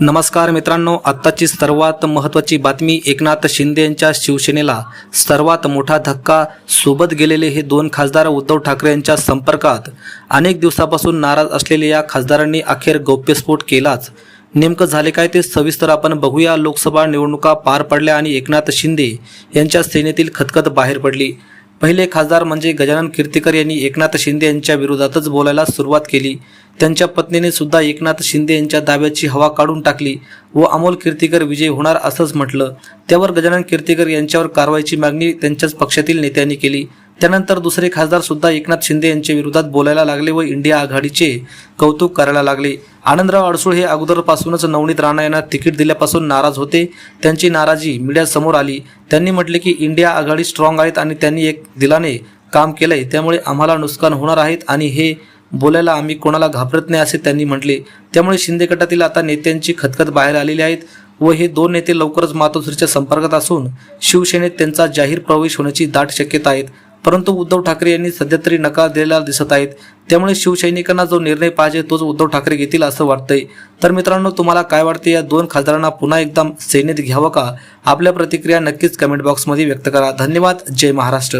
नमस्कार मित्रांनो आत्ताची सर्वात महत्त्वाची बातमी एकनाथ शिंदे यांच्या शिवसेनेला. सर्वात मोठा धक्का सोबत गेलेले हे दोन खासदार उद्धव ठाकरे यांच्या संपर्कात. अनेक दिवसापासून नाराज असलेल्या या खासदारांनी अखेर गौप्यस्फोट केलाच. नेमकं झाले काय ते सविस्तर आपण बघूया. लोकसभा निवडणुका पार पडल्या आणि एकनाथ शिंदे यांच्या सेनेतील खतखत बाहेर पडली. पहिले खासदार म्हणजे गजानन कीर्तीकर यांनी एकनाथ शिंदे यांच्या विरोधातच बोलायला सुरुवात केली. त्यांच्या पत्नीने सुद्धा एकनाथ शिंदे यांच्या दाव्याची हवा काढून टाकली व अमोल कीर्तीकर विजय होणार असंच म्हटलं. त्यावर गजानन कीर्तीकर यांच्यावर कारवाईची मागणी त्यांच्याच पक्षातील नेत्यांनी केली. त्यानंतर दुसरे खासदार सुद्धा एकनाथ शिंदे यांच्या विरोधात बोलायला लागले व इंडिया आघाडीचे कौतुक करायला लागले. आनंदराव अडसूळ हे अगोदरपासूनच नवनीत राणा यांना तिकीट दिल्यापासून नाराज होते. त्यांची नाराजी मीडियासमोर आली. त्यांनी म्हटले की इंडिया आघाडी स्ट्रॉंग आहेत आणि त्यांनी एक दिलाने काम केलंय. त्यामुळे आम्हाला नुकसान होणार आहेत आणि हे बोलायला आम्ही कोणाला घाबरत नाही असे त्यांनी म्हटले. त्यामुळे शिंदे गटातील आता नेत्यांची खतखत बाहेर आलेली आहेत व हे दोन नेते लवकरच मातोश्रीच्या संपर्कात असून शिवसेनेत त्यांचा जाहीर प्रवेश होण्याची दाट शक्यता आहेत. परंतु उद्धव ठाकरे यांनी सध्या तरी नकार दिलेला दिसत आहेत. त्यामुळे शिवसैनिकांना जो निर्णय पाहिजे तोच उद्धव ठाकरे घेतील असं वाटतंय. तर मित्रांनो तुम्हाला काय वाटते? या दोन खासदारांना पुन्हा एकदा सेनेत घ्यावं का? आपल्या प्रतिक्रिया नक्कीच कमेंट बॉक्समध्ये व्यक्त करा. धन्यवाद. जय महाराष्ट्र.